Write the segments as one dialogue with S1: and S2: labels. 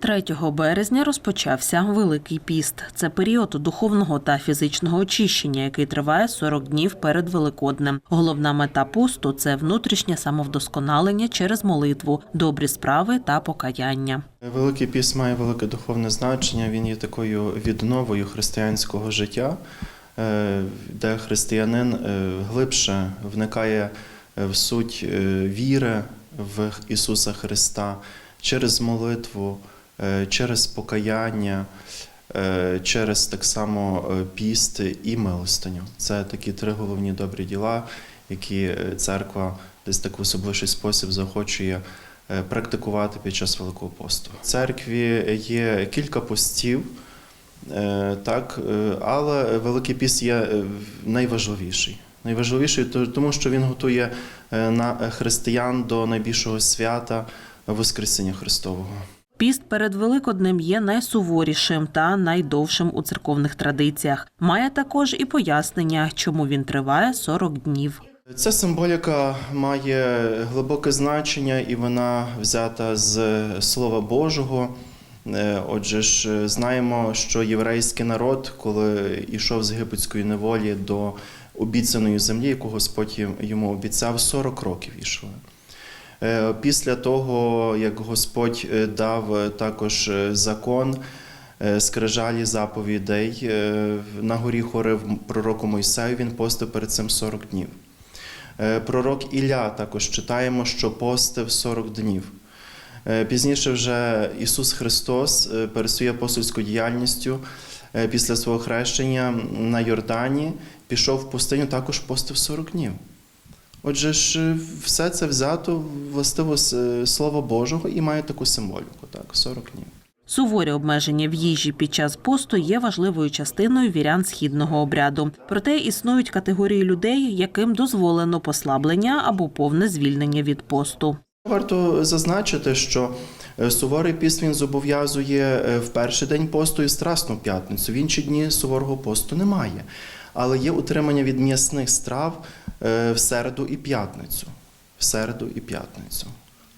S1: 3 березня розпочався Великий піст. Це період духовного та фізичного очищення, який триває 40 днів перед Великоднем. Головна мета посту це внутрішнє самовдосконалення через молитву, добрі справи та покаяння.
S2: Великий піс має велике духовне значення. Він є такою відновою християнського життя, е, де християнин е, глибше вникає е, в суть віри в Ісуса Христа через молитву, через покаяння, е, через так само е, піст і милостиню. Це такі три головні добрі діла, які е, церква десь так в особливий спосіб заохочує е, практикувати під час Великого посту. В церкві є кілька постів, е, так, е, але Великий піст є е, найважливіший. Найважливіший, тому що він готує е, християн до найбільшого свята Воскресіння Христового.
S1: Піст перед Великоднем є найсуворішим та найдовшим у церковних традиціях. Має також і пояснення, чому він триває 40 днів.
S2: Ця символіка має глибоке значення, і вона взята з Слова Божого. Е, Отже ж, е, знаємо, що єврейський народ, коли йшов з єгипетської неволі до обіцяної землі, яку Господь йому обіцяв, 40 років йшли. Е, Після того, як Господь е, дав е, також закон, скрижалі заповідей на горі Хорив пророку Мойсею, він постив перед цим 40 днів. Пророк Ілля також читаємо, що постив 40 днів. Пізніше вже Ісус Христос перед своєю апостольською діяльністю після свого хрещення на Йордані пішов в пустиню, також постив 40 днів. Отже ж, е, все це взято властиво з е, Слова Божого і має таку символіку, так, 40 днів.
S1: Суворі обмеження в їжі під час посту є важливою частиною вірян східного обряду. Проте існують категорії людей, яким дозволено послаблення або повне звільнення від посту.
S2: Варто зазначити, що е, суворий піст він зобов'язує в перший день посту і страсну п'ятницю. В інші дні суворого посту немає. Але є утримання від м'ясних страв в середу і п'ятницю. В середу і п'ятницю.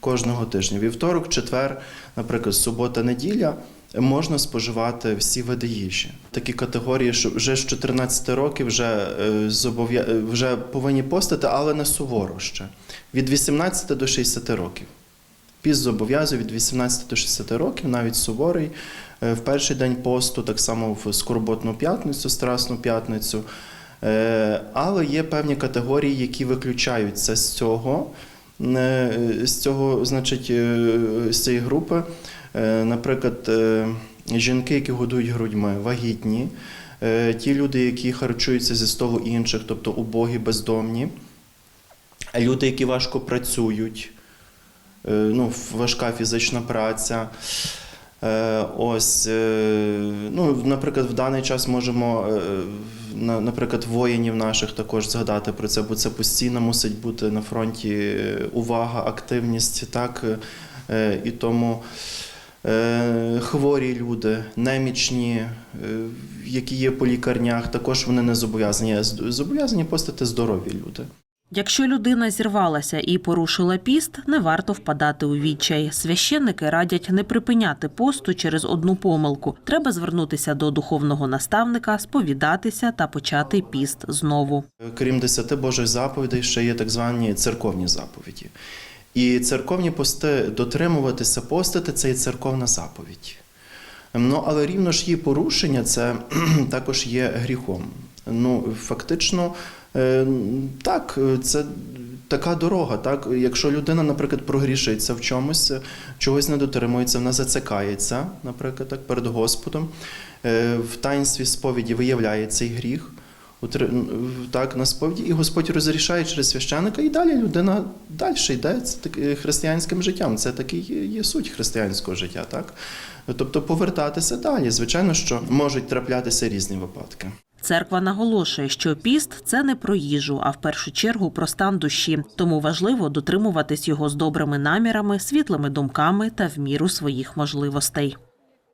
S2: Кожного тижня. Вівторок, четвер, наприклад, субота, неділя можна споживати всі види їжі. Такі категорії, що вже з 14 років вже, е, е, вже повинні постити, але не суворо ще. Від 18 до 60 років. Піст зобов'язує від 18 до 60 років, навіть суворий. Е, В перший день посту, так само в скорботну п'ятницю, страсну п'ятницю. Е, Але є певні категорії, які виключаються з цього, е, з цього, значить, е, з цієї групи. Наприклад, жінки, які годують грудьми, вагітні, ті люди, які харчуються зі столу інших, тобто убогі, бездомні, люди, які важко працюють, ну, важка фізична праця. Ось, ну, наприклад, в даний час можемо, наприклад, воїнів наших також згадати про це, бо це постійно мусить бути на фронті е, увага, активність, так. Е, І тому е, хворі люди, немічні, які є по лікарнях, також вони не зобов'язані. Зобов'язані постати здорові люди.
S1: Якщо людина зірвалася і порушила піст, не варто впадати у відчай. Священники радять не припиняти посту через одну помилку. Треба звернутися до духовного наставника, сповідатися та почати піст знову.
S2: Крім десяти Божих заповідей, ще є так звані церковні заповіді. І церковні пости дотримуватися постити це є церковна заповідь. Ну, але рівно ж її порушення це також є гріхом. Ну, фактично, е, так, це така дорога. Так? Якщо людина, наприклад, прогрішиться в чомусь, чогось не дотримується, вона зацикається, наприклад, так, перед Господом, е, в таїнстві сповіді виявляє цей гріх. Так, на сповіді, і Господь розрішає через священика, і далі людина далі йде е, християнським життям. Це такий є- є суть християнського життя, так? Тобто повертатися далі. Звичайно, що можуть траплятися різні випадки.
S1: Церква наголошує, що піст це не про їжу, а в першу чергу про стан душі. Тому важливо дотримуватись його з добрими намірами, світлими думками та в міру своїх можливостей.